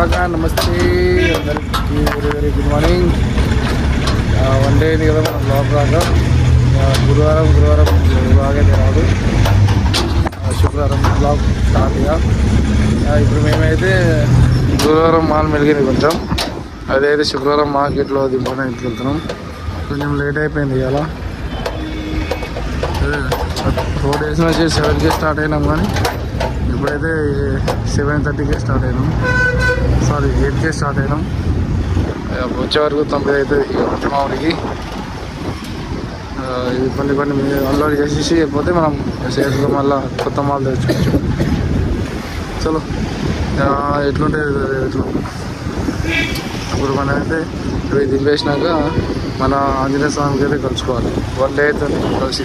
కాకా నమస్తే అందరికీ very very good morning one day అయింది కదా మనం బ్లాగ్ రాగా గురువారం గురువారం బ్లాగ్ అయితే రాదు. శుక్రవారం బ్లాగ్ స్టార్ట్ ఇక. ఇప్పుడు మేమైతే గురువారం మాల్ మెలిగింది కొంచెం. అదైతే శుక్రవారం మార్కెట్లో ఇంటికి వెళ్తున్నాం. కొంచెం లేట్ అయిపోయింది ఇవాళ. ఫోర్ డేస్ నుంచి సెవెన్కి స్టార్ట్ అయినాం కానీ ఇప్పుడైతే సెవెన్ థర్టీకే స్టార్ట్ అయినాం. సారీ ఎయిట్కే స్టార్ట్ అయినాం. ఇక వచ్చే వరకు తొమ్మిది అవుతుంది మామిడికి ఇది కొన్ని కొన్ని అన్లోడ్ చేసేసి పోతే మనం సేఫ్గా మళ్ళీ కొత్త మాల్ తెచ్చుకోవచ్చు. చలో ఆ, ఎట్లుంటే ఎట్లు ఇప్పుడు మనం అయితే ఇవి దింపేసినాక మన ఆంజనేయ స్వామికి అయితే కలుసుకోవాలి. వన్ డే అవుతుంది కలిసి.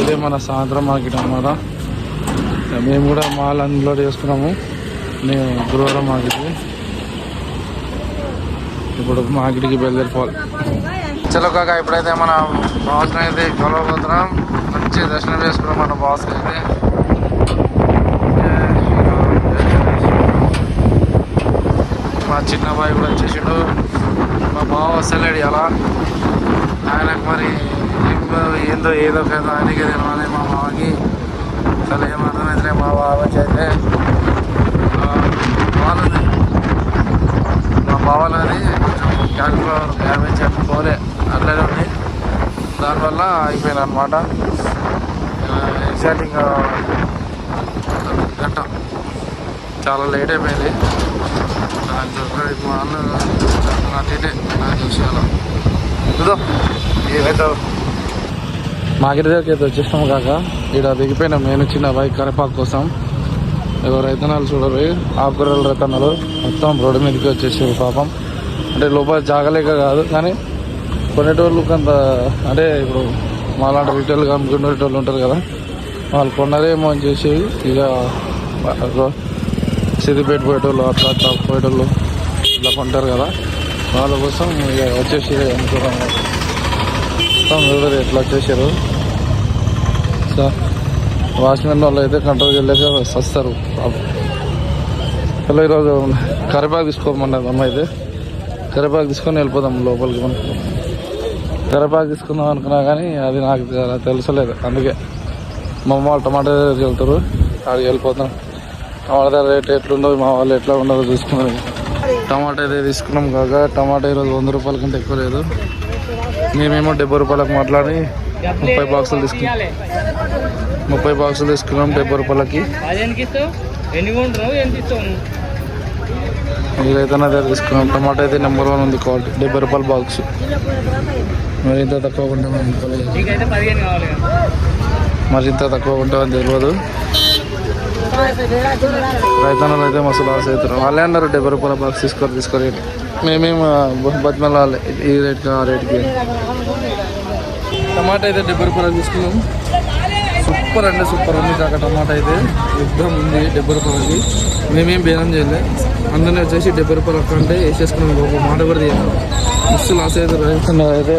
ఇదే మన సాయంత్రం మార్కెట్ అన్నమాట. మేము కూడా మాల్ అన్లోడ్ చేసుకున్నాము. నేను గురువారం మార్కెట్కి ఇప్పుడు మార్కెట్కి బయలుదేరిపోవాలి చలో కాక ఇప్పుడైతే మన బాస్ని అయితే కలవబోతున్నాం. మంచి దర్శనం చేసుకున్నాం మన బాస్ అయితే. మా చిన్న కూడా వచ్చేసాడు. మా బావ వస్తలేడు అలా ఆయనకు మరి ఏందో ఏదో కదా ఆయనకి తెలియాలి మా బావకి. అసలు ఏమర్థమైతే మా బావ వచ్చి అయితే ఆ, మా బావలది కొంచెం క్యాలిఫ్లవర్ డ్యామేజ్ పోలే అట్లనే ఉంది. దానివల్ల అయిపోయింది అనమాట ఎగ్జాక్ట్ ఇంకా గంట. చాలా లేట్ అయిపోయింది. దాని దొరకలేదు మా అన్న నాకు ఇటే నాకు విషయాలు చూద్దా ఏమైతే దగ్గరికి అయితే వచ్చేసినాం కాక. ఇక్కడ దిగిపోయినాం నేను చిన్న బైక్ కరపాకు కోసం. ఏదో రైతనాలు చూడరు ఆకుకూరలు రైతనాలు మొత్తం రోడ్డు మీదకి వచ్చేసారు పాపం. అంటే లోపల జాగలేక కాదు కానీ కొనేటోళ్ళు కొంత అంటే ఇప్పుడు మాలాంటి రిటైల్ అమ్ముకునేటోళ్ళు ఉంటారు కదా వాళ్ళు కొన్నారేమో అని చేసి ఇక సిద్దిపేట పోయేటోళ్ళు అట్లా అట్లా పోయేటోళ్ళు ఇట్లా కొంటారు కదా వాళ్ళ కోసం ఇక వచ్చేసి అనుకోవడం మొత్తం ఎవరు ఎట్లా వచ్చేసారు సో వాచ్మెన్ వాళ్ళు అయితే కంట్రోల్ చేయలేక వస్తారు. హలో ఈరోజు కరివేపాకు తీసుకోమన్నది అమ్మ అయితే. కరివేపాకు తీసుకొని వెళ్ళిపోదాం లోపలికి మనం. కరివేపాకు తీసుకుందాం అనుకున్నా కానీ అది నాకు తెలుసలేదు. అందుకే మా అమ్మ వాళ్ళు టమాటా దగ్గరికి వెళ్తారు. అక్కడికి వెళ్ళిపోతాం. టమాటా రేట్ ఎట్లుండదు మా వాళ్ళు ఎట్లా ఉండదో చూసుకున్నాం టమాటా అయితే తీసుకున్నాం కాక టమాటా ఈరోజు వంద రూపాయల కంటే ఎక్కువ లేదు. మేమేమో డెబ్బై రూపాయలకు మాట్లాడి ముప్పై బాక్సులు తీసుకున్నాం ముప్పై బాక్సులు తీసుకున్నాం డెబ్బై రూపాయలకి. నా దగ్గర తీసుకున్నాం. టమాటా అయితే నెంబర్ వన్ ఉంది క్వాలిటీ. డెబ్బై రూపాయల బాక్స్. మరి ఇంత తక్కువ ఉంటే మనం అనుకోలేదు నీకైతే పదిహేను కావాలి కదా. మరి ఇంత తక్కువ ఉంటుందని తెలియదు రైతన్నలు అయితే మస్తు లాస్ అవుతారు. వాళ్ళే అన్నారు డెబ్బై రూపాయల బాక్స్ తీసుకొని తీసుకొని మేమేం బతిమలాలి. ఈ రేట్కి ఆ రేట్కి. టమాటా అయితే డెబ్బై రూపాయలు తీసుకున్నాం. సూపర్ అంటే సూపర్ ఉంది కాక టమాటా అయితే. యుద్ధం ఉంది డెబ్బై రూపాయలకి మేమేం బేరం చేయలే. అందరినీ వచ్చేసి డెబ్బై రూపాయలు ఒక్క అంటే వేసేసుకున్నాం. ఒక మాట కూడా తీయాలి. మస్తు లాస్ అయితే అయితే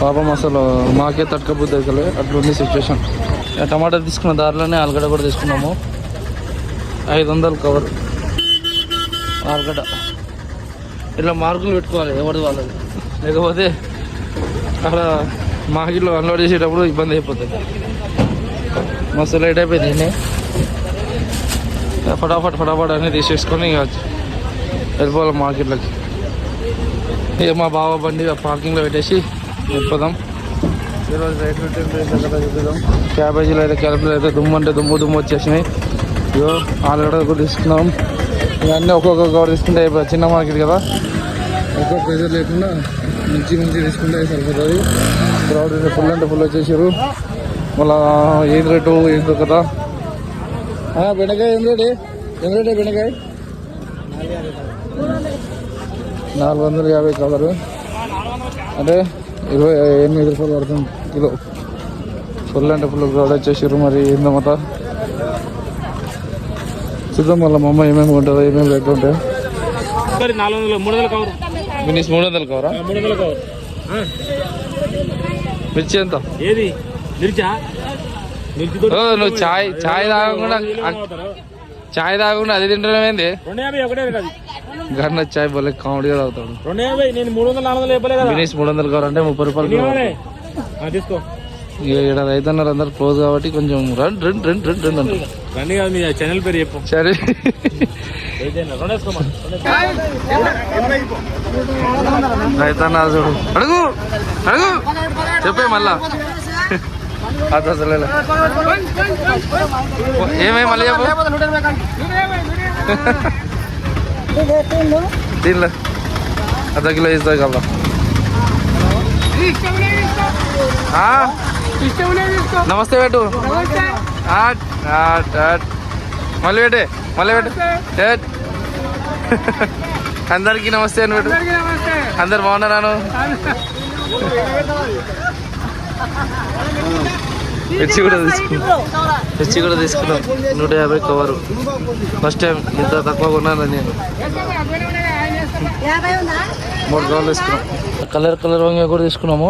పాపం అసలు మాకే తట్టుకపోతే అయితే అట్లుంది సిచ్యువేషన్ టమాటా తీసుకున్న దారిలోనే ఆలుగడ్డ కూడా తీసుకున్నాము. ఐదు వందలు కవర్. ఆలుగడ్డ. ఇట్లా మార్కులు పెట్టుకోవాలి ఎవరిది వాళ్ళది. లేకపోతే అక్కడ మార్కెట్లో అన్లోడ్ చేసేటప్పుడు ఇబ్బంది అయిపోతుంది. మస్తు లేట్ అయిపోయింది ఫటాఫట్ ఫటాఫట్ అన్నీ తీసేసుకొని ఇక వెళ్ళిపోవాలి మార్కెట్లోకి. ఇక మా బావ బండి ఆ పార్కింగ్లో పెట్టేసి వెళ్ళిపోదాం. ఈరోజు రైట్ రిటర్న్ చూద్దాం. క్యాబేజీలు అయితే క్యారెట్లు అయితే దుమ్ము అంటే దుమ్ము దుమ్ము వచ్చేసినాయి. ఇగో ఆలుగడ్డ కూడా తీసుకున్నాం ఇవన్నీ ఒక్కొక్క కవర్ తీసుకుంటే అయిపోయి చిన్న మార్కెట్ కదా. ఒక్కొక్క ప్రెజర్ లేకుండా మంచి మంచి తీసుకుంటే సరిపోతుంది. క్రౌడ్ ఫుల్ అంటే ఫుల్ వచ్చేసారు మళ్ళా ఏం రేటు ఏంటో కదా బెండకాయ ఏం రేటు? ఏం రేటు బెండకాయ? నాలుగు వందల యాభై కవరు అంటే ఇరవై ఎనిమిది రూపాయలు పడుతుంది కిలో. ఫుల్ అంటే ఫుల్ క్రౌడ్ వచ్చేసారు మరి ఏందో మొత్తం చూద్దాం మళ్ళీ మా అమ్మ ఏమేమి ఉంటుందో ఏమేమి రేట్లు ఉంటాయి. మూడు వందలు కవరా. మూడు వందల కవర్. మిర్చి ఎంత? ఏది? మిర్చా? నువ్వు చాయ్ చాయ్ తాగకుండా చాయ్ తాగకుండా అది రేట్ అది. గన్న చాయ్ భలే కామెడీగా తాగుతాడు. రెండు యాభై నేను మూడు వందలు నాలుగు వందలు బినీష్ మూడు వందలు కావాలంటే ముప్పై రూపాయలు తీసుకో. ఇక్కడ రైతన్నారు అందరు క్లోజ్ కాబట్టి కొంచెం రెండు రెండు రెండు రెండు రెండు అంటారు రండి కాదు మీ ఛానల్ పేరు చెప్పు. సరే. రైతన్న చూడు. అడుగు అడుగు. చెప్పే మళ్ళా. అది అసలే ఏమేమి మళ్ళీ చెప్పు? దీనిలో. అర్ధ కిలో ఇస్తా కదా నమస్తే పెట్టు ఆట్. మళ్ళీ పెట్టే మళ్ళీ పెట్టు ఏట్. అందరికీ నమస్తే అని పెట్టు అందరు బాగున్నారాను మిర్చి కూడా తీసుకున్నాం మిర్చి కూడా తీసుకున్నాం నూట యాభై కవరు. ఫస్ట్ టైం ఇంత తక్కువ కొన్నాను నేను. మూడు కవర్లు తీసుకున్నాం. కలర్ కలర్ వంకాయ కూడా తీసుకున్నాము.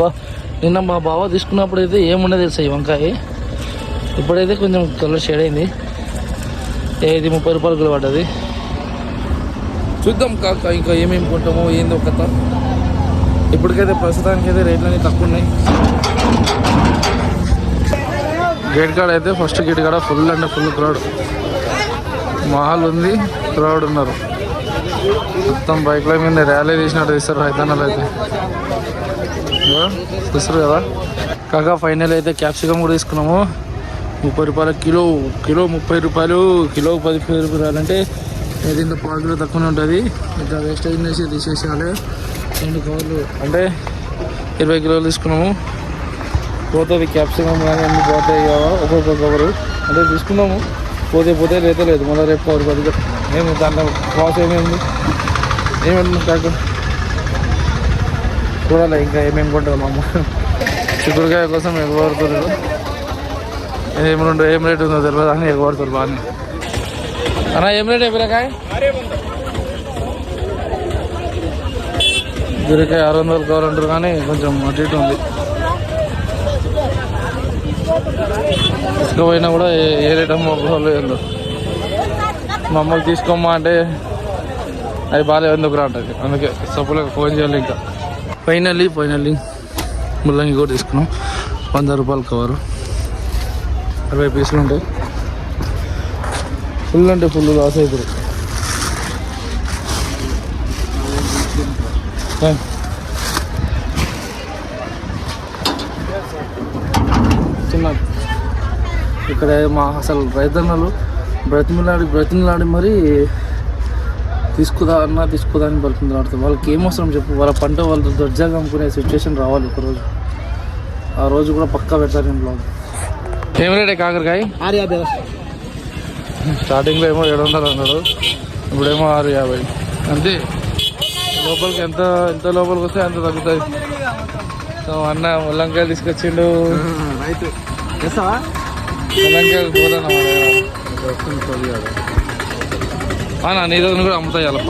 బా నిన్న మా బావ తీసుకున్నప్పుడు అయితే ఏమున్నది తెలుసా ఈ వంకాయ? ఇప్పుడైతే కొంచెం కలర్ షేడ్ అయింది. ఇది ముప్పై రూపాయలు కూడా పడ్డది. చూద్దాం కాక ఇంకా ఏమేమి కొంటామో ఏందో కథ. ఇప్పటికైతే ప్రస్తుతానికి అయితే రేట్లు అనేవి తక్కువ ఉన్నాయి గేట్ కాడ అయితే ఫస్ట్ గేట్ కాడ ఫుల్ అంటే ఫుల్ క్రౌడ్. మహల్ ఉంది క్రౌడ్ ఉన్నారు. మొత్తం బైక్ల మీద ర్యాలీ తీసినట్టు తీస్తారు రైతన్నలు అయితే. చూస్తారు కదా? కాక ఫైనల్ అయితే క్యాప్సికమ్ కూడా తీసుకున్నాము. ముప్పై రూపాయల కిలో కిలో ముప్పై రూపాయలు కిలో పది రూపాయలు అంటే ఏదైనా పావు కిలో తక్కువనే ఉంటుంది. ఇంకా వేస్టేజ్ అయినసి తీసేసేయాలి? రెండు కవర్లు. అంటే ఇరవై కిలోలు తీసుకున్నాము. పోతుంది క్యాప్సికమ్ కానీ అన్ని పోతాయి కదా ఒక్కొక్క కవరు అంటే తీసుకున్నాము. పోతే పోతే లేదా లేదు మళ్ళీ రేపు కవర్ పది. మేము దాంట్లో ప్రాసెస్ ఏమేమి ఏమేమి కాకుండా చూడాలి ఇంకా ఏమేమి కొంటారు మా అమ్మ? చిక్కుడుకాయ కోసం ఎగబడుతున్నారు ఏమి రెండు ఏం రేట్ ఉందో తెలియదు అని ఎగబడుతారు బాగానే. అన్న ఏం రేట్ ఎగురకాయ బీరకాయ? ఆరు వందలు కావాలంటారు కానీ కొంచెం అటు ఇటు ఉంది. తీసుకుపోయినా కూడా ఏ- రేట్ అమ్మలేదు మమ్మల్ని తీసుకోమ్మా అంటే అవి బాగాలేదు ఎందుకు రా అందుకే సపోలకు ఫోన్ చేయాలి ఇంకా. ఫైనల్లీ ఫైనల్లీ ముల్లంగి కూడా తీసుకున్నాం. వంద రూపాయలు కవరు అరవై పీసులు ఉంటాయి. ఫుల్ అంటే ఫుల్ లాస్ అవుతుంది చిన్న ఇక్కడ మా అసలు రైతన్నలు బ్రతిమిలాడి బ్రతిమిలాడి మరి తీసుకుదా అన్న తీసుకుదా అని బతుకులాడుతారు వాళ్ళకి ఏం అవసరం చెప్పు వాళ్ళ పంట వాళ్ళు దర్జాగా అమ్ముకునే సిచ్యువేషన్ రావాలి ఒకరోజు. ఆ రోజు కూడా పక్కా పెడతారు నేను బ్లాగ్ ఏం రేటే కాకరకాయ? ఆరు యాభై స్టార్టింగ్లో ఏమో ఏడు వందలు అన్నాడు ఇప్పుడేమో ఆరు యాభై. అంతే. లోపలికి ఎంత ఎంత లోపలికి వస్తే అంత తగ్గుతుంది సో అన్న ముల్లంకాయలు తీసుకొచ్చిండు. రైతు ముల్లంకాయలు పోదాం అన్న నీ రోజు కూడా అమ్ముతాయి అలా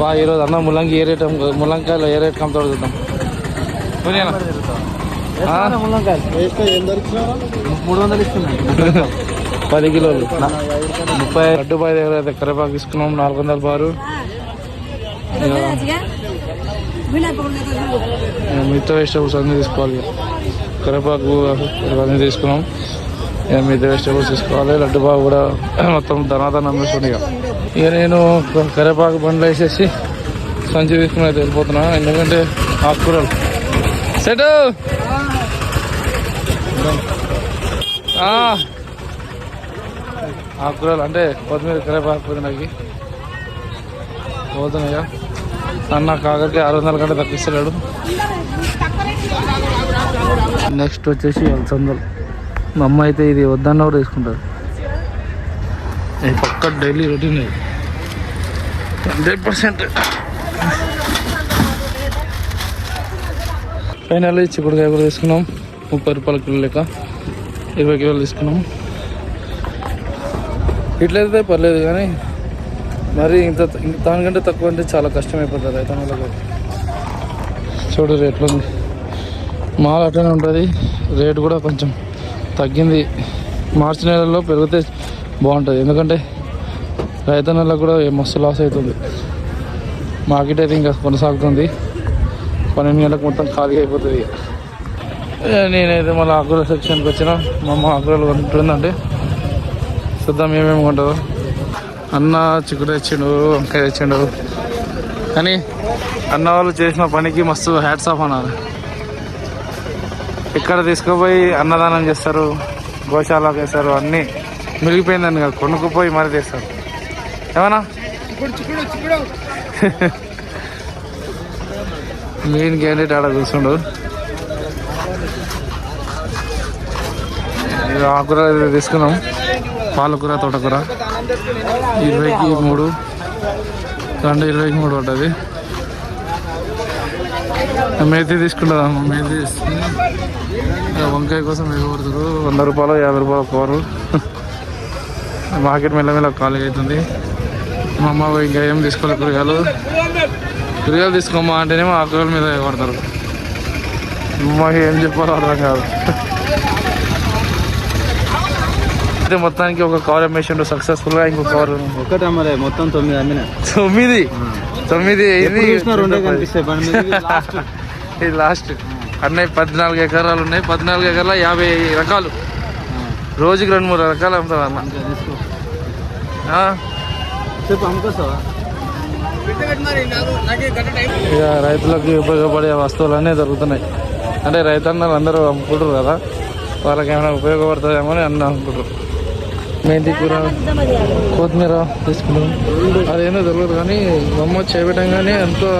బా ఈరోజు అన్న ముల్లంగి ఏ రేట్ ముల్లంకాయలు ఏ రేట్ అమ్ముతాడు చూద్దాం? మూడు వందలు ఇస్తున్నా పది కిలోలు. ముప్పై అడ్డు పై దగ్గర అయితే కరివేపాకు తీసుకున్నాం నాలుగు వందల బారు. మిగతా వెజిటబుల్స్ అన్నీ తీసుకోవాలి. కరివేపాకు ఇవన్నీ తీసుకున్నాం. ఇక మిగతా వెజిటబుల్స్ తీసుకోవాలి లడ్డు బాగు కూడా మొత్తం ధనాదనం అమ్మేస్తుంది ఇక. ఇక నేను కరివేపాకు బండ్లు వేసేసి సంచి తీసుకుని అయితే వెళ్ళిపోతున్నా. ఎందుకంటే ఆకుకూరలు. సెట్! ఆకుకూరలు అంటే కొత్తిమీర కరివేపాకు పుదీనాకి పోతున్నాయా అన్న కాకరికి ఆరు వందల కంటే తగ్గిస్తలేడు నెక్స్ట్ వచ్చేసి అలసందలు మా అమ్మ అయితే ఇది వద్దన్న కూడా తీసుకుంటారు ఇది పక్క డైలీ రొటీన్ ఇది. Hundred percent. ఫైనల్ చిక్కుడుకాయ కూడా తీసుకున్నాం. ముప్పై రూపాయల కిలో లెక్క. ఇరవై కిలోలు తీసుకున్నాం. ఇట్లయితే పర్లేదు కానీ మరి ఇంత ఇంత దానికంటే తక్కువ అంటే చాలా కష్టం అయిపోతుంది వాళ్ళకి. చూడు రేట్లు. ఉంది మాల్ అట్లనే ఉంటుంది. రేటు కూడా కొంచెం తగ్గింది. మార్చి నెలలో పెరిగితే బాగుంటుంది. ఎందుకంటే రైతన్నలకు కూడా మస్తు లాస్ అవుతుంది. మార్కెట్ అయితే ఇంకా కొనసాగుతుంది. పన్నెండు గంటలకు మొత్తం ఖాళీ అయిపోతుంది నేనైతే మళ్ళీ ఆకుల సెక్షన్కి వచ్చిన మా అమ్మ ఆకులు కొంటుందంటే చూద్దాం ఏమేమి కొంటారు అన్న చిక్కుడు తెచ్చిండు వంకాయ తెచ్చిండు. కానీ అన్న వాళ్ళు చేసిన పనికి మస్తు హ్యాట్స్ ఆఫ్ అన్నారు. ఇక్కడ తీసుకుపోయి అన్నదానం చేస్తారు గోశాలకు వేస్తారు అన్నీ మిగిలిపోయిందని కాదు కొనుక్కుపోయి మరి తెస్తారు ఏమన్నా? మెయిన్ క్యాండిడేట్ ఆడ కూర్చుండు ఇక తీసుకున్నాం. పాలకూర తోటకూర. ఇరవైకి మూడు. రెండు ఇరవైకి మూడు ఉంటుంది మేతి తీసుకుంటుందా మేతి తీసుకుని వంకాయ కోసం ఎగబడుతురు వంద రూపాయలు యాభై రూపాయలు కవరు మార్కెట్ మెల్లమెల్ల ఖాళీ అవుతుంది. మా అమ్మ ఇంకా ఏం తీసుకోవాలి కూరగాయలు? కూరగాయలు తీసుకోమ్మా అంటేనేమో ఆకుకూరల మీద ఎగబడతారు మాకు ఏం చెప్పాలో అర్థం కాదు. అయితే మొత్తానికి ఒక కవర్ అమ్మేసిండు సక్సెస్ఫుల్గా ఇంకో కవర్ ఒకటి అమ్మలే మొత్తం తొమ్మిది అమ్మిన. తొమ్మిది? తొమ్మిది ఇది లాస్ట్. అన్నయ్య పద్నాలుగు ఎకరాలు ఉన్నాయి. పద్నాలుగు ఎకరాల యాభై రకాలు. రోజుకి రెండు మూడు రకాలు అమ్ముతాడు అన్న. ఇక రైతులకు ఉపయోగపడే వస్తువులన్నీ దొరుకుతున్నాయి. అంటే రైతన్నలు అందరూ అమ్ముకుంటారు కదా. వాళ్ళకి ఏమైనా ఉపయోగపడుతుందేమో అని అన్న అనుకుంటారు. మెంతి కూర కొత్తిమీర తీసుకున్నాం అదేందో తెలియదు కానీ బొమ్మ చేపెట్టంగానే ఎంతో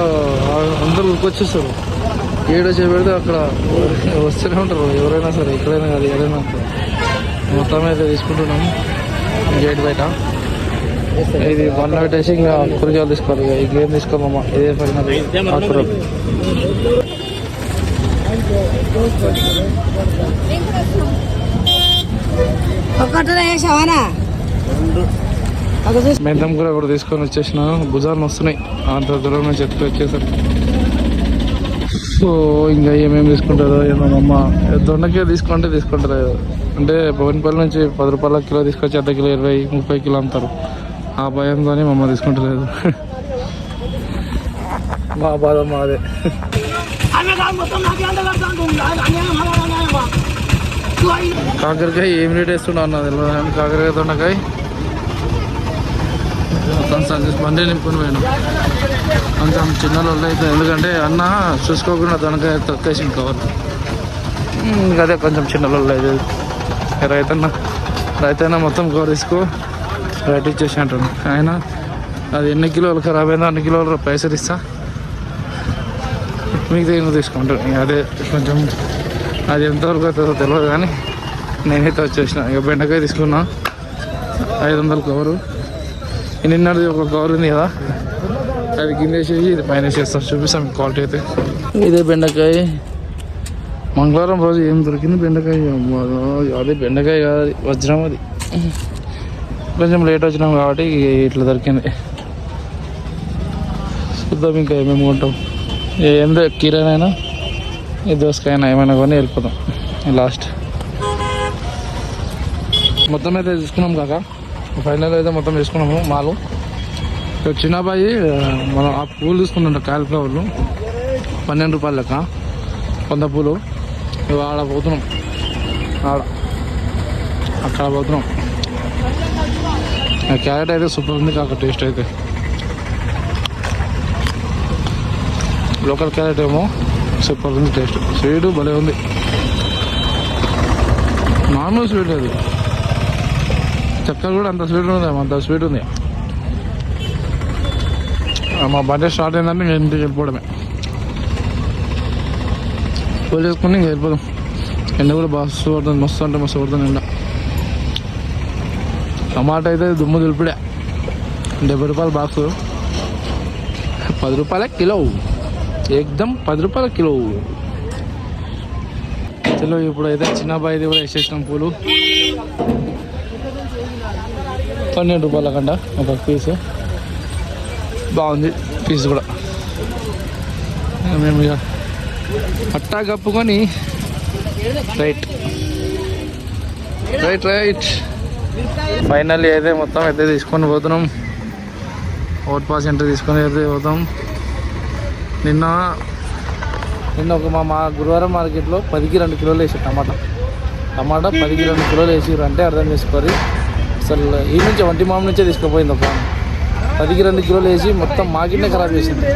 అందరూ ఉరికొచ్చేస్తారు ఏడో చేపెడితే అక్కడ వస్తూనే ఉంటారు. ఎవరైనా సరే ఎక్కడైనా కాదు ఎవరైనా మొత్తం అయితే తీసుకుంటున్నాం. గేట్ బయట. ఇది వన్ పెట్టేసి ఇంకా కూరగాయలు తీసుకోవాలి. ఇక ఈ గేమ్ తీసుకోమమ్మా. ఇదే ఫైనల్ మెంతం కూర కూడా తీసుకొని వచ్చేసిన భుజాలు వస్తున్నాయి అంత దూరం నుంచి ఎత్తుకు వచ్చేసరికి సో ఇంకా ఏమేమి తీసుకుంటారో ఏమో అమ్మ. దొండకాయ తీసుకుంటే తీసుకుంటారు. అంటే భవనపల్లి నుంచి పది రూపాయల కిలో తీసుకొచ్చి అర్ధ కిలో ఇరవై ముప్పై కిలో అమ్ముతారు ఆ భయంతోనే మా అమ్మ తీసుకుంటలేదు. మా బాధ మాదే. కాకరకాయ ఏం రేట్ వేస్తున్నా అన్న తెలియదు కాకరకాయ దొండకాయ. మొత్తం బండి నింపుకుని పోయాను. కొంచెం చిన్న అయితే ఎందుకంటే అన్న చూసుకోకుండా దొనకాయ తొక్కేసి కవర్ అదే కొంచెం చిన్న అయితే. రైతన్న రైతన్న మొత్తం కవర్ తీసుకో. రైట్ ఇచ్చేసి అంటాను ఆయన అది ఎన్ని కిలోలు ఖరాబ్ అయిందో అన్ని కిలోలు పైసలు ఇస్తా. మీకు దగ్గర తీసుకుంటాను అదే కొంచెం అది ఎంతవరకు అవుతుందో తెలియదు కానీ నేనైతే వచ్చేసిన. ఇక బెండకాయ తీసుకున్నా. ఐదు వందల కవరు నిన్నది ఒక కవర్ ఉంది కదా. అది గిన్నెసేసి ఇది పైన వేసేస్తాం. చూపిస్తాం మీకు క్వాలిటీ అయితే. ఇదే బెండకాయ. మంగళవారం రోజు ఏం దొరికింది బెండకాయ? అదే బెండకాయ కాదు అది వజ్రం అది. కొంచెం లేట్ వచ్చినాం కాబట్టి ఇట్లా దొరికింది. చూద్దాం ఇంకా ఏమేమి కొంటాం. ఏందో కీరానైనా ఈ దోసకాయనా ఏమైనా కానీ వెళ్ళిపోతాం లాస్ట్ మొత్తం అయితే తీసుకున్నాం కాక. ఫైనల్ అయితే మొత్తం తీసుకున్నాము మాలు. చిన్నబాయి చిన్న అబ్బాయి ఆ, మనం ఆ పూలు తీసుకున్నాడు కాలిఫ్లవర్లు పన్నెండు రూపాయలు లెక్క. వంద పూలు. ఆడ పోతున్నాం. ఆడ. అక్కడ పోతున్నాం. క్యారెట్ అయితే సూపర్ ఉంది కాక టేస్ట్ అయితే. లోకల్ క్యారెట్ ఏమో సూపర్ ఉంది టేస్ట్. స్వీట్ భలే ఉంది. నార్మల్ స్వీట్ అది. చక్కెర కూడా అంత స్వీట్ ఉంది అంత స్వీట్ ఉంది. మా బర్త్డే స్టార్ట్ అయిందంటే ఇంక ఇంటికి వెళ్ళిపోవడమే. పూజ చేసుకుని ఇంక వెళ్ళిపోదాం. ఎండ కూడా మస్తు పడుతుంది మస్తు అంటే మస్తు పడుతుంది ఎండ. టమాటా అయితే దుమ్ము దులిపిడే. డెబ్బై రూపాయల బాక్స్. పది రూపాయల కిలో. ఏకదం పది రూపాయల కిలో. చలో ఇప్పుడు అయితే చిన్న కూడా వేసేసినాం పూలు. పన్నెండు రూపాయల కంట ఒక పీస్. బాగుంది పీస్ కూడా. మేము ఇక పట్టా కప్పుకొని రైట్. Right right. ఫైనల్లీ అయితే మొత్తం అయితే తీసుకొని పోతున్నాం. ఓట్ పాస్ ఎంట్రీ తీసుకొని అయితే పోతాం. నిన్న నిన్న ఒక మా మా గురువారం మార్కెట్లో పదికి రెండు కిలోలు వేసి టమాటా. టమాటా పదికి రెండు కిలోలు వేసిర్రు అంటే అర్థం చేసుకోరి. అసలు ఈ నుంచి వంటి మామ నుంచే తీసుకుపోయింది ఒక పదికి రెండు కిలోలు వేసి మొత్తం మాకిన్నే ఖరాబ్ చేసింది.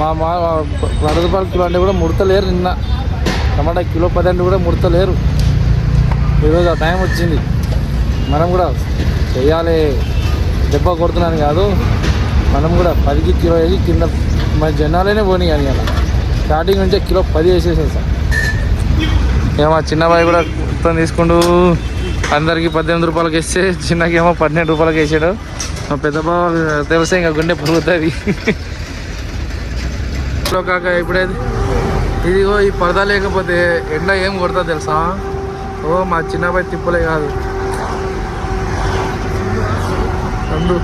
మా మా వంద కిలో అంటే కూడా ముడతలేరు నిన్న. టమాటా కిలో పది అంటే కూడా ముడతలేరు. ఈరోజు ఆ టైం వచ్చింది. మనం కూడా చేయాలి. దెబ్బ కొడుతున్నాను కాదు. మనం కూడా పదికి కిలో వేసి కింద మన జనాలనే పోనీ కానీ అలా. స్టార్టింగ్ నుంచే కిలో పది వేసేసాను సార్. ఏమో చిన్నబాయి కూడా మొత్తం తీసుకుంటూ అందరికీ పద్దెనిమిది రూపాయలకి వేస్తే చిన్నకేమో పన్నెండు రూపాయలకి వేసాడు. మా పెద్ద బావ తెలిసే ఇంకా గుండె పొరుగుతుంది. ఇంట్లో కాక ఇప్పుడైతే ఇదిగో ఈ పరదా లేకపోతే ఎండ ఏం కొడతా తెలుసా? ఓ మా చిన్నబాయి తిప్పలే కాదు. అందు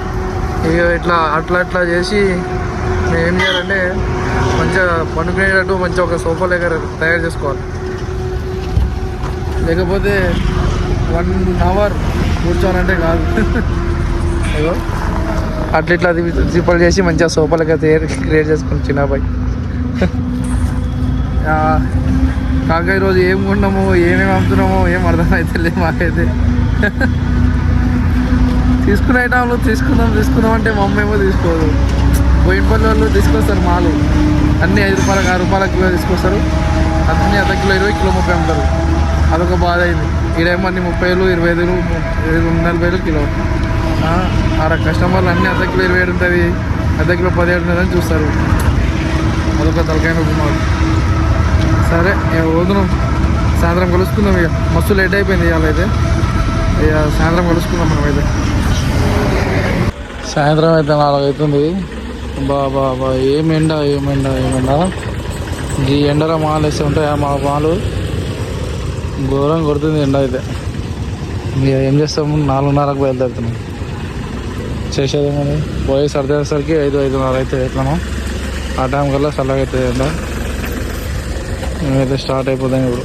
ఇక ఇట్లా అట్లా అట్లా చేసి మేము ఏం చేయాలంటే మంచిగా పండుకునేటట్టు మంచిగా ఒక సోఫా లేక తయారు చేసుకోవాలి. లేకపోతే వన్ అవర్ కూర్చోవాలంటే కాదు. అయ్యో అట్లా ఇట్లా జిప్పలు చేసి మంచిగా సోఫా లెక్క క్రియేట్ చేసుకుని చిన్నబాయ్ అబ్బాయి కాక ఈరోజు ఏం కొండము ఏమేమి అమ్ముతున్నామో ఏం అర్థమైతే లేదు మాకైతే. తీసుకునే ఐటమ్లు తీసుకుందాం తీసుకుందాం అంటే మా అమ్మేమో ఏమో తీసుకోదు. బోయినపల్లి వాళ్ళు తీసుకొస్తారు మాలు. అన్ని ఐదు రూపాయలకు ఆరు రూపాయల కిలో తీసుకొస్తారు. అన్ని అర్ధ కిలో ఇరవై కిలో ముప్పై అమ్ముతారు. అదొక బాధ అయింది. ఈడేమో అన్ని ముప్పై వేలు ఇరవై ఐదు వేలు నలభై వేలు కిలో. ఆడ కస్టమర్లు అన్ని అద్దెకి వేరు ఇరవై ఉంటుంది. అద్దెకిలో పదిహేడు ఉన్నదని చూస్తారు. అదొక తలకాయ నొప్పి సరే వదును. సాయంత్రం కలుసుకుందాం ఇక. మస్తు లేట్ అయిపోయింది ఇవాళ అయితే. ఇక సాయంత్రం కలుసుకుందాం మనం అయితే. సాయంత్రం అయితే నాలుగు అవుతుంది. బా బా ఏం ఎండ ఏం ఎండ ఏం ఎండ? ఈ ఎండలో మాలు వేస్తే ఉంటాయా మా మాలు? ఘోరం కొడుతుంది ఎండ అయితే. ఇక ఏం చేస్తాము నాలుగున్నరకు బయలుదేరుతున్నాం. చేసేది మరి పోయి సర్దేసరికి ఐదు ఐదున్నర అయితే ఎట్లనో. ఆ టైం కల్లా చల్లగా అవుతుంది ఎండ మేమైతే స్టార్ట్ అయిపోతాం ఇప్పుడు.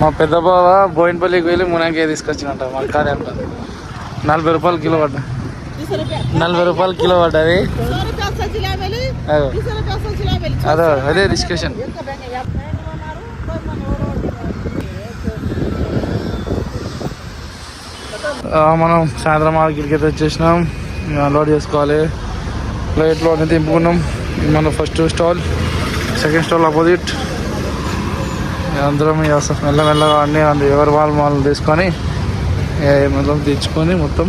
మా పెద్ద బావ బోయినపల్లికి వెళ్ళి మునాకే తీసుకొచ్చినట్ట మా కాదే అంట. నలభై రూపాయలు కిలో పడ్డా. నలభై రూపాయలు కిలో పడ్డది. అదో. అదో అదే డిస్కషన్ మనం సాయంత్రం మార్కెట్కి అయితే వచ్చేసినాం. లోడ్ చేసుకోవాలి. ప్లేట్లో అన్ని తింపుకున్నాం. మన first stall second stall opposite అందరం మెల్లమెల్లగా అన్ని అందు ఎవరి వాళ్ళు వాళ్ళు తీసుకొని మొత్తం తెచ్చుకొని మొత్తం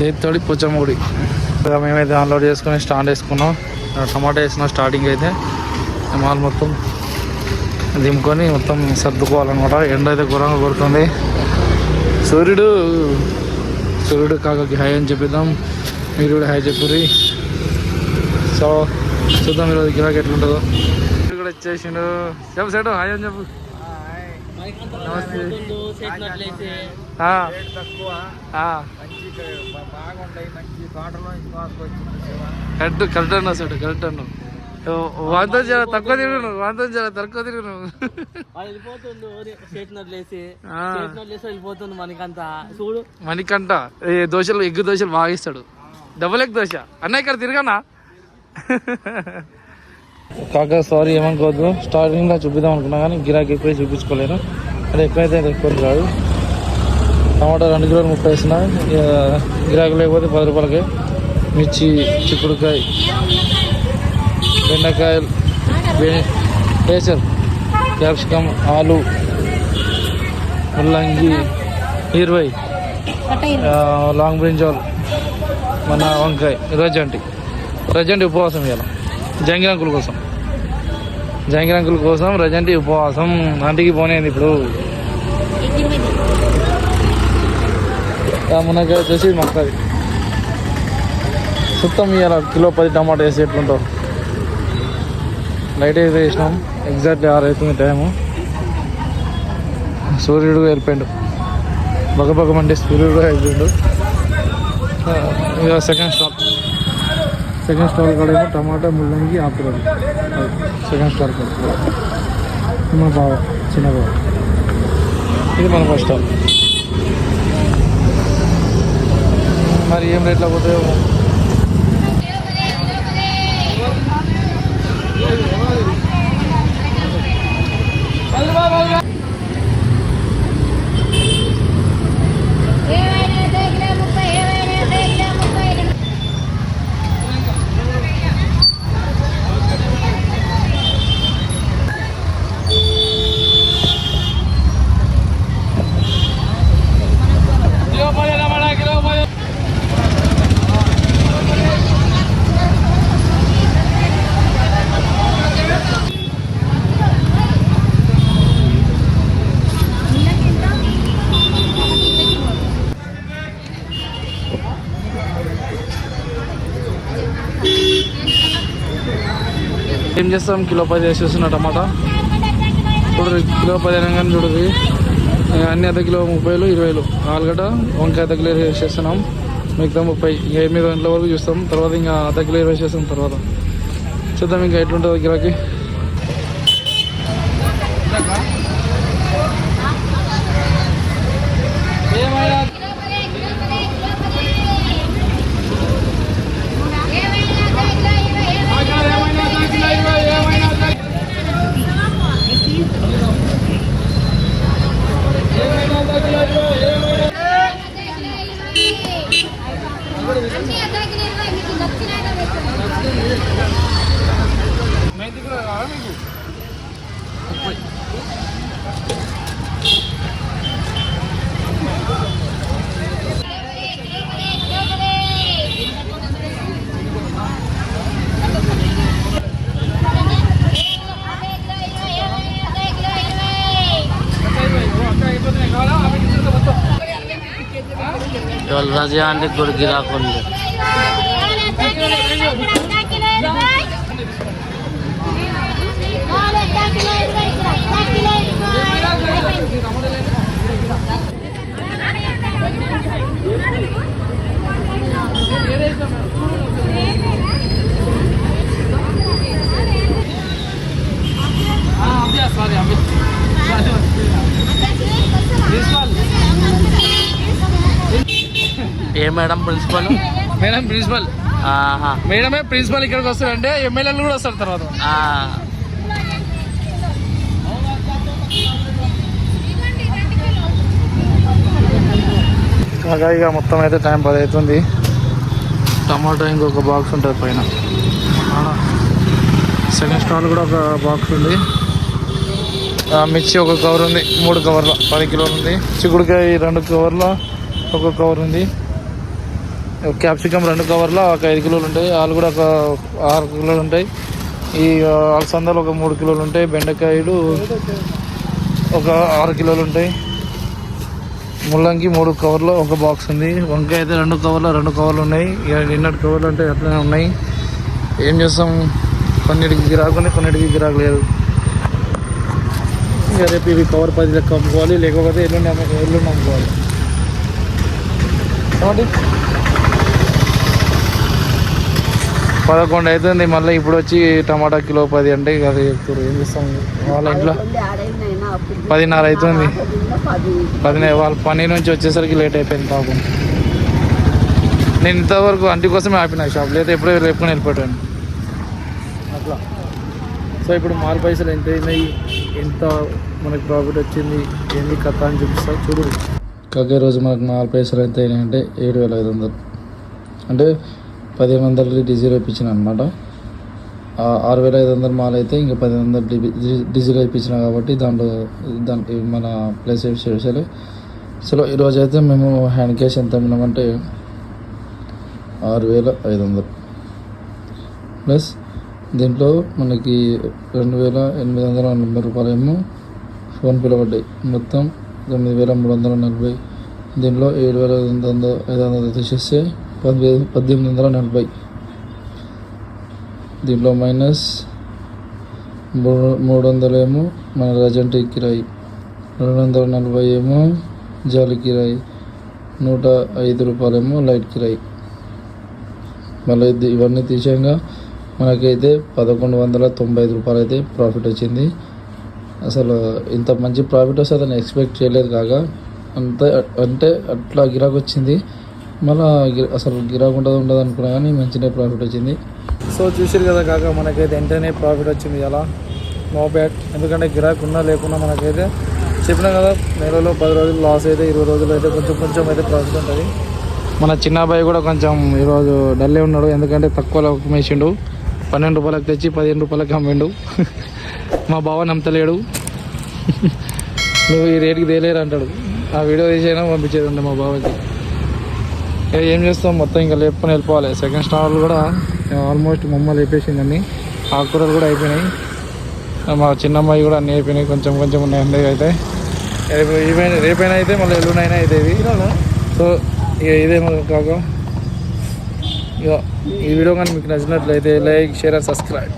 దేత్తోడి పుచ్చమ్మగుడి మేమైతే అన్లోడ్ చేసుకొని స్టాండ్ వేసుకున్నాం. టమాటా వేసిన స్టార్టింగ్ అయితే. మాల్ మొత్తం దింపుకొని మొత్తం సర్దుకోవాలన్నమాట. ఎండ అయితే ఘోరంగా కొడుతుంది. సూర్యుడు సూర్యుడు కాకకి హాయ్ అని చెప్పిద్దాం. మీరు కూడా హాయ్ చెప్పుర్రి. సో చూద్దాం ఈరోజు గిరాక్ ఎట్లుంటుందో. కూడా వచ్చేసిండు. చెప్పు సెటు హాయ్ అని చెప్పు. నమస్తే. ఆ, ఆ. కరెక్ట్ కరెక్ట్ అన్నావు సెట్ కరెక్ట్ అన్నావు వాంతో జర తక్కువ తిరుగు నువ్వు వాంతో జర తక్కువ తిరుగు నువ్వు. వెళ్ళిపోతుండు వెళ్ళిపోతుంది మనకంతా చూడు. దోశలు ఎగ్గు దోశలు బాగా ఇస్తాడు డబుల్ ఎగ్ దోశ. అన్న ఇక్కడ తిరగనా? కాక సారీ ఏమనుకోవద్దు. స్టార్టింగ్లో చూపిద్దాం అనుకున్నా కానీ గిరాకీ ఎక్కువ చూపించుకోలేను. అది ఎక్కువైతే అది ఎక్కువ కాదు. టమాటా రెండు కిలోలు ముప్పై వేసిన ఇక గిరాకీ లేకపోతే పది రూపాయలకి మిర్చి చిక్కుడుకాయ. బెండకాయలు బె- కేసర్ క్యాప్సికమ్ ఆలు ముల్లంగి ఇరవై లాంగ్ బ్రింజాల్ మన వంకాయ రజంటి. రజంటి ఉపవాసం ఇవాళ జంగిరంకుల కోసం. జంగిరంకుల కోసం రజంటి ఉపవాసం. అంటికి పోనేది ఇప్పుడు. ఆ మునక్కాయ వచ్చేసి మొక్కది. సుత్తం ఇవాళ కిలో పది టమాటా వేసి ఎట్లుంటారు లైట్ అయితే వేసినాం. ఎగ్జాక్ట్లీ ఆరు అవుతుంది టైము సూర్యుడు వెళ్ళిపోయాడు. బగబగమంటే సూర్యుడు కూడా వెళ్ళిపోయాడు ఇక సెకండ్ స్టాప్ సెకండ్ స్టాల్ కూడా ఏమో టమాటా ముల్లంగి ఆకురాలు సెకండ్ స్టాల్ కూడా. మా బావ చిన్నగా ఇది మన ఫస్ట్ స్టాల్ మరి ఏం రేట్లో పోతాయో ఏవైనా దగ్గర ముప్పై ఏవైనా దగ్గర ముప్పై ప్రస్తుతం కిలో పది వేసేస్తున్నా టమాటా. చూడు కిలో పది అనగానే చూడదు అన్ని అర్ధ కిలో ముప్పైలు ఇరవైలు. ఆలుగడ్డ వంకాయ అర్ధ కిలో వేసేస్తున్నాం మిగతా ముప్పై. ఇంకా ఎనిమిది గంటల వరకు చూస్తాం. తర్వాత ఇంకా అర్ధ కిలో ఇరవై చేస్తాం తర్వాత. చూద్దాం ఇంకా ఎట్లుంటుంది గిరాకీ ఇవాళ రజా అంటే కూడా గిరాకుంది ఏ madam principal? Madam principal. మేడమే principal ఇక్కడికి వస్తారంటే ఎమ్మెల్యేలు కూడా వస్తారు తర్వాత. ఇక మొత్తం అయితే టైం పది అవుతుంది టమాటో ఇంకొక బాక్స్ ఉంటుంది పైన. సెకండ్ స్టాల్ కూడా ఒక బాక్స్ ఉంది. ఆ, మిర్చి ఒక కవర్ ఉంది మూడు కవర్ల పది కిలోలు ఉంది. చిక్కుడుకాయ రెండు కవర్ల ఒక కవర్ ఉంది. క్యాప్సికమ్ రెండు కవర్లో ఒక ఐదు కిలోలు ఉంటాయి. ఆలు కూడా ఒక ఆరు కిలోలు ఉంటాయి. ఈ అలసందలు ఒక మూడు కిలోలు ఉంటాయి. బెండకాయలు ఒక ఆరు కిలోలు ఉంటాయి. ముల్లంగి మూడు కవర్లో ఒక బాక్స్ ఉంది. వంకాయ అయితే రెండు కవర్లో రెండు కవర్లు ఉన్నాయి. ఇక నిన్నటి కవర్లు అంటే అట్లనే ఉన్నాయి. ఏం చేస్తాం? కొన్నిటికి గిరాకు ఉన్నాయి కొన్నిటికి గిరాకు లేదు. ఇక రేపు ఇవి కవర్ పది లెక్క అమ్ముకోవాలి లేకపోతే ఎల్లుండి ఎల్లుండి అమ్ముకోవాలి. కాబట్టి పదకొండు అవుతుంది మళ్ళీ ఇప్పుడు వచ్చి టమాటా కిలో పది అంటే ఇక అది చెప్తారు ఏం చేస్తాం? వాళ్ళ ఇంట్లో పదిన్నర అవుతుంది పదిన్నర వాళ్ళ పని నుంచి వచ్చేసరికి లేట్ అయిపోయింది పాపం. నేను ఇంతవరకు అంటి కోసమే ఆపిన షాప్ లేదా ఎప్పుడో రేపుకొని వెళ్ళిపోయాను అట్లా. సో ఇప్పుడు మారు పైసలు ఎంత అయినాయి? ఎంత మనకి ప్రాఫిట్ వచ్చింది? ఏంది కథ అని చూపిస్తా చూడు. కాకే రోజు మనకు నాలుగు పైసలు ఎంత అయినాయి అంటే ఏడు వేల ఐదు వందలు. అంటే పదిహేను వందలకి డీజిల్ వేయించిన అనమాట ఆరు వేల ఐదు వందలు మాల్ అయితే ఇంకా పదిహేను వందలు డీజిల్ వేయించిన కాబట్టి దాంట్లో దాంట్లో మన ప్లేస్ చేసారు సో ఈరోజు అయితే మేము హ్యాండ్ క్యాష్ ఎంత అమ్మినామంటే ఆరు వేల ఐదు వందలు. ప్లస్ దీంట్లో మనకి రెండు వేల ఎనిమిది వందల నలభై రూపాయలు ఏమో ఫోన్పేలో పడ్డాయి. మొత్తం తొమ్మిది వేల మూడు వందల నలభై. దీంట్లో ఏడు వేల ఐదు వందల ఐదు వందలు తీసేస్తే పదివేలు పద్దెనిమిది వందల నలభై. దీంట్లో మైనస్ మూడు మూడు వందలు ఏమో మన రజంటి కిరాయి. రెండు వందల నలభై ఏమో జాలి కిరాయి. నూట ఐదు రూపాయలేమో లైట్ కిరాయి. మళ్ళీ ఇవన్నీ తీసేయంగా. మనకైతే పదకొండు వందల తొంభై ఐదు రూపాయలు అయితే ప్రాఫిట్ వచ్చింది. అసలు ఇంత మంచి ప్రాఫిట్ వస్తుందని ఎక్స్పెక్ట్ చేయలేదు కాక అంత అంటే అట్లా గిరాకొచ్చింది. మళ్ళా అసలు గిరాక్ ఉండదు ఉండదు అనుకున్నా కానీ మంచిగా ప్రాఫిట్ వచ్చింది. సో చూసారు కదా కాక మనకైతే వెంటనే ప్రాఫిట్ వచ్చింది. అలా నో బ్యాడ్ ఎందుకంటే గిరాక్ ఉన్నా లేకున్నా మనకైతే చెప్పినా కదా నెలలో పది రోజులు లాస్ అయితే ఇరవై రోజులు అయితే కొంచెం కొంచెం అయితే ప్రాఫిట్ ఉంటుంది. మన చిన్న అబ్బాయి కూడా కొంచెం ఈరోజు డల్లే ఉన్నాడు. ఎందుకంటే తక్కువలో మేసిండు పన్నెండు రూపాయలకు తెచ్చి పదిహేను రూపాయలకి అమ్మిండు. మా బావ నమ్మతలేడు. నువ్వు ఈ రేటుకి తేలేరు అంటాడు. ఆ వీడియో తీసైనా పంపించేది ఉండే మా బావకి. ఏం చేస్తాం? మొత్తం ఇంకా లేపుకొని వెళ్ళిపోవాలి. సెకండ్ స్టార్లు కూడా ఆల్మోస్ట్ మమ్మ లేపేసిందండి. ఆకుకూరలు కూడా అయిపోయినాయి. మా చిన్నమ్మాయి కూడా అన్నీ అయిపోయినాయి. కొంచెం కొంచెం ఉన్నాయి అన్నీ అయితే. రేపు ఈవెన్ రేపైనా అయితే మళ్ళీ ఎల్లుండైనా అయితే ఇది సో ఇక ఇదే కాక. ఇక ఈ వీడియో కానీ మీకు నచ్చినట్లయితే లైక్ షేర్ అండ్ సబ్స్క్రైబ్.